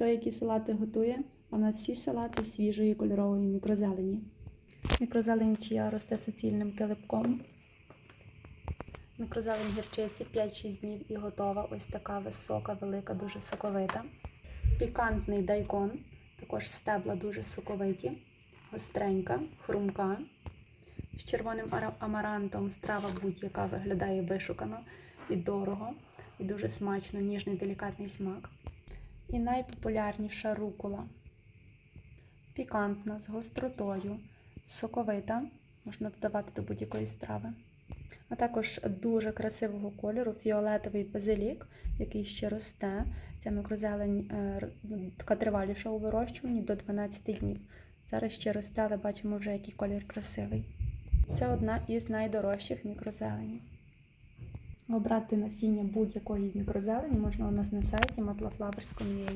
Хто які салати готує? У нас всі салати свіжої кольорової мікрозелені. Мікрозелень чия росте суцільним килипком. Мікрозелень гірчиці 5-6 днів і готова. Ось така висока, велика, дуже соковита. Пікантний дайкон, також стебла дуже соковиті, гостренька, хрумка. З червоним амарантом страва будь-яка виглядає вишукано і дорого, і дуже смачно, ніжний делікатний смак. І найпопулярніша рукола. Пікантна, з гостротою, соковита, можна додавати до будь-якої страви. А також дуже красивого кольору фіолетовий базилік, який ще росте. Ця мікрозелень е, ну, така триваліша у вирощуванні до 12 днів. Зараз ще росте, але бачимо вже, який колір красивий. Це одна із найдорожчих мікрозелені. Обрати насіння будь-якої мікрозелені можна у нас на сайті matlaflowers.com.ua.